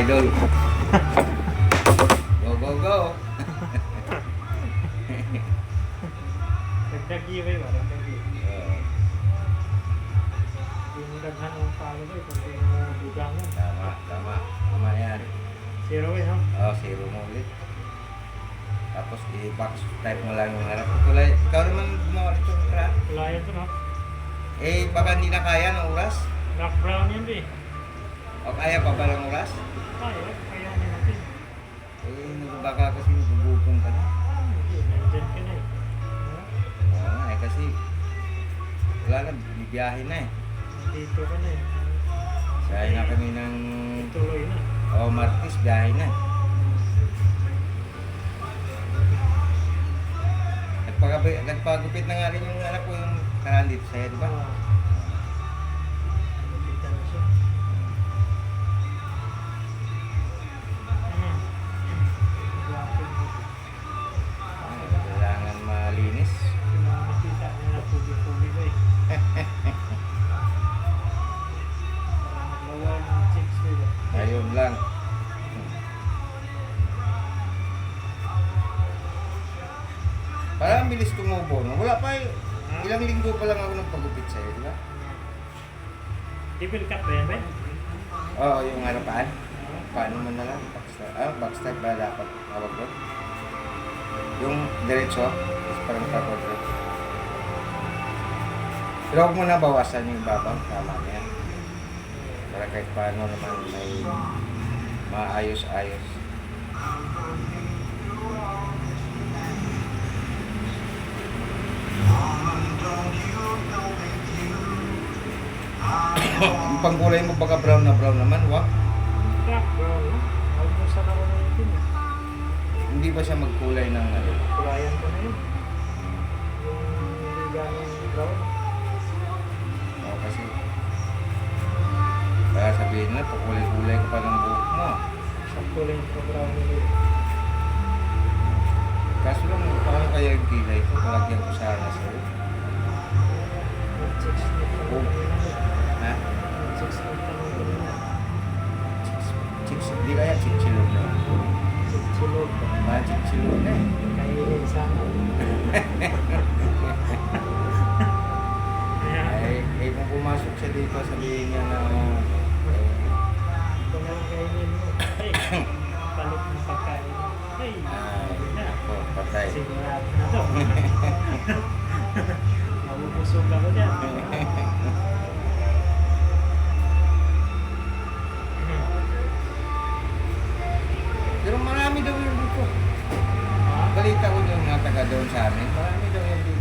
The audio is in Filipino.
idol. Go, go, go. Dagdag giveaway ba? Dagdag giveaway. Oo, Yung daghan ng follower, kung di mo dugangan. tama, tama. Tama yan. Zero eh? Oh, zero mo ulit. Tapos i-box type mo lang yung harap. Kulay, ikaw naman gumawa ito ng craft. Wala yan to, no? Eh, baka hindi na kaya ng oras. Dark brown yan, be. O kaya pa ba ng oras? Kaya, kaya natin. Eh, baka kasi nagugupong ka na. Hindi, nandyan ka na eh. Oo nga eh, kasi wala na, bibiyahe na eh. Dito ka na eh. Sayo na kami ng, Tuloy na. oh, Martis, biyahe na. Nagpagupit, na nga rin yung anak ko yung karaan dito sa'yo, di ba? Ah. Bilis tumubo, no? Wala pa eh. Ilang linggo pa lang ako nagpagupit sa'yo, di ba? Devil cut ba yan ba? Oo, yung harapan. Paano mo na lang? Backstab. Ah, backstab ba dapat tawag doon? Yung diretso, is parang tapos doon. Pero huwag mo na bawasan yung babang, tama na yan. Para kahit paano naman may maayos-ayos. Yung pangkulay mo baka brown na brown naman, wag. Dark brown, no? Almost na ako na yun. eh. Hindi ba siya magkulay ng ano? Kulayan ko na yun. Yung ganong brown. Oo, kasi baka sabihin na, pakulay-kulay ka pa ng buhok mo. Sa kulay ko brown nila yun. Kaso lang, paano kaya yung kilay ko? Palagyan ko sana sa'yo. Hindi kaya chichilog na. Chilog ba? Mga chichilog na eh. Kaya, Ay, eh, kung pumasok siya dito, sabihin niya na, ito na lang kainin mo. Ay, palit ng pagkain. Ay, ay, na. ako, patay. Sigurado na to. Mabubusog ako dyan. Pero marami daw yung. Ah, Balita ko yung mga taga doon sa amin, marami daw yung dito.